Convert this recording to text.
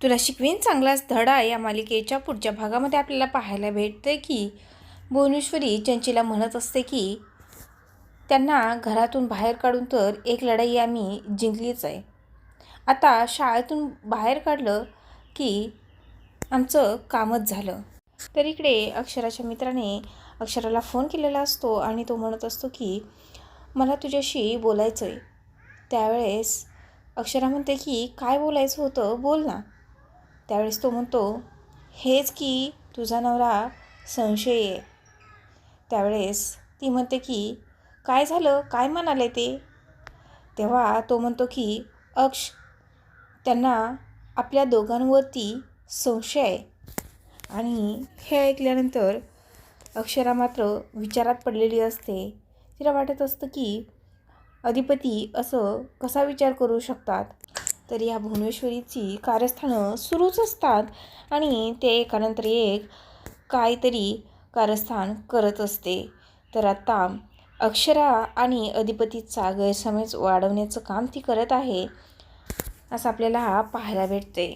तुला शिकवीन चांगलाच धडा या मालिकेच्या पुढच्या भागामध्ये आपल्याला पाहायला भेटते की भुवनेश्वरी चंचीला म्हणत असते की त्यांना घरातून बाहेर काढून तर एक लढाई आम्ही जिंकलीच आहे. आता शाळेतून बाहेर काढलं की आमचं कामच झालं. तर इकडे अक्षराच्या मित्राने अक्षराला फोन केलेला असतो आणि तो म्हणत असतो की मला तुझ्याशी बोलायचं आहे त्यावेळेस अक्षरा म्हणते की काय बोलायचं होतं? बोल ना. त्यावेळेस तो म्हणतो हेच की तुझा नवरा संशय आहे. त्यावेळेस ती म्हणते की काय झालं? काय म्हणाले ते? तेव्हा तो म्हणतो की अक्ष त्यांना आपल्या दोघांवरती संशय आहे. आणि हे ऐकल्यानंतर अक्षरा मात्र विचारात पडलेली असते. तिला वाटत असतं की अधिपती असं कसा विचार करू शकतात? तर या भुवनेश्वरीची कारस्थानं सुरूच असतात आणि ते एकानंतर एक काहीतरी कारस्थान करत असते. तर आता अक्षरा आणि अधिपतीचा गैरसमज वाढवण्याचं काम ती करत आहे असं आपल्याला पाहायला भेटते